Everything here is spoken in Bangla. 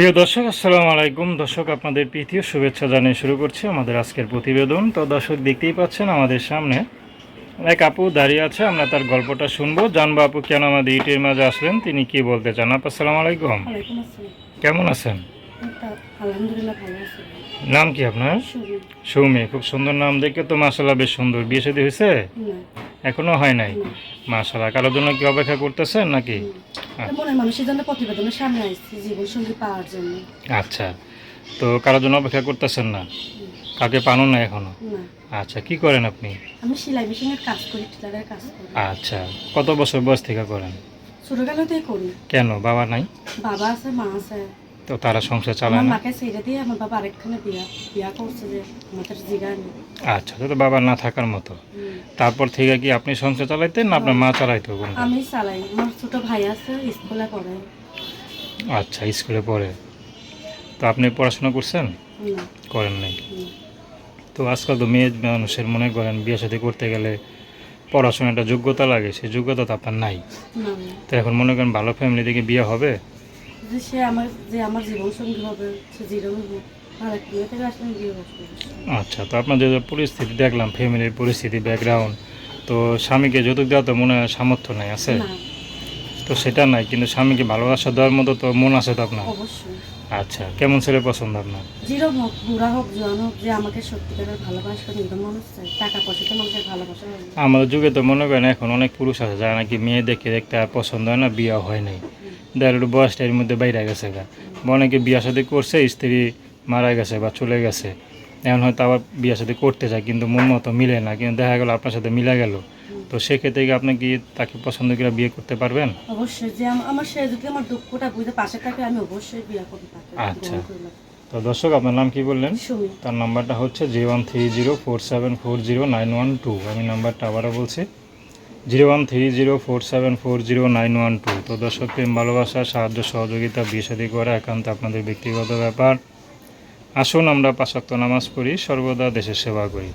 প্রিয় দর্শক আসসালামু আলাইকুম। দর্শক আপনাদের প্রীতীয় শুভেচ্ছা জানিয়ে শুরু করছি আমাদের আজকের প্রতিবেদন। তো দর্শক দেখতেই পাচ্ছেন আমাদের সামনে এক আপু দাঁড়িয়ে আছে। আমরা তার গল্পটা শুনব। জানব আপু কেন আমাদের ইটের মাঝে আসলেন? তিনি কি বলতে চান? আপু আসসালামু আলাইকুম। কেমন আছেন? আলহামদুলিল্লাহ ভালো আছি। নাম কি আপনার? সৌমি। খুব সুন্দর নাম দেখে তো মাসাল্লাহ বেশ সুন্দর। বিয়ে শাদী হয়েছে? এখনও হয় নাই? না। মাসাল্লাহ কারোর জন্য কি অপেক্ষা করতেছেন নাকি? আচ্ছা। তো কারোর জন্য অপেক্ষা করতেছেন না? কাকে পানো না এখনও? আচ্ছা কি করেন আপনি? আমি সেলাই মেশিনের কাজ করি টেলারের কাজ করি। আচ্ছা। কত বছর বয়স থেকে করেন? ছোটবেলাতেই করি। কেন? বাবা নাই? বাবা আছে মা আছে। তো তারা সংসার চালায় না। মাকে ছেড়ে দিয়ে আমার বাবা আরেকখানে বিয়া বিয়া করছে যে আচ্ছা তো বাবা না থাকার মতো। তারপর থেকে কি আপনি সংসার চালাইতেন না আপনার মা চালাইতো? আমি চালাই। আমার ছোট ভাই আছে স্কুলে পড়ে। আচ্ছা স্কুলে পড়ে। তো আপনি পড়াশোনা করছেন? না। করেন নাই। তো আজকাল তো মেয়ে মানুষের মনে করেন বিয়ে সাথে করতে গেলে পড়াশোনাটা যোগ্যতা লাগে সেই যোগ্যতা তো আপনার নাই। তো এখন মনে করেন ভালো ফ্যামিলি থেকে বিয়ে হবে? যে সে আমার যে আমার জীবন সঙ্গী হবে সে যেরকম হোক আচ্ছা তো আপনার যে পরিস্থিতি দেখলাম ফ্যামিলির পরিস্থিতি ব্যাকগ্রাউন্ড তো স্বামীকে যৌতুক দেওয়া তো মনে হয় সামর্থ্য নাই আছে? তো সেটা নাই কিন্তু স্বামীকে ভালোবাসা দেওয়ার মতো তো মন আছে তো আপনার? আচ্ছা কেমন ছেলে পছন্দ আপনার? যেরকম হোক বুড়া হোক জোয়ান হোক যে আমাকে সত্যিকারের ভালোবাসা নির্দম মানুষ টাকা পয়সাতে মানুষের ভালোবাসা আমাদের যুগে তো মনে করেন এখন অনেক পুরুষ আছে যারা নাকি মেয়ে দেখে দেখতে আর পছন্দ হয় না বিয়ে হয় নাই। দেড় বয়সটা এর মধ্যে বাইরে গেছে গা। অনেকে বিয়ে সাথে করছে স্ত্রী মারা গেছে বা চলে গেছে। এখন হয়তো আবার বিয়ে সাথে করতে চায় কিন্তু মন মতো মিলে না। কিন্তু দেখা গেল আপনার সাথে মিলে গেল। তো সেক্ষেত্রে কি আপনি কি তাকে পছন্দ করে বিয়ে করতে পারবেন? অবশ্যই যে আমার সে যদি আমার দুঃখটা বুঝতে পাশে থাকে আমি অবশ্যই বিয়ে করব তাকে। আচ্ছা। তো দর্শক আপনার নাম কি বললেন? তার নাম্বারটা হচ্ছে G one three zero four seven four zero nine one two. আমি নাম্বারটা আবারও বলছি। Zero one three zero four seven four zero nine one two. তো দর্শক, প্রেম, ভালোবাসা, সাহায্য, সহযোগিতা বিষাদি করা একান্ত আপনাদের ব্যক্তিগত ব্যাপার। আসুন আমরা পাশাক্ত নামাজ পড়ি, সর্বদা দেশের সেবা করি।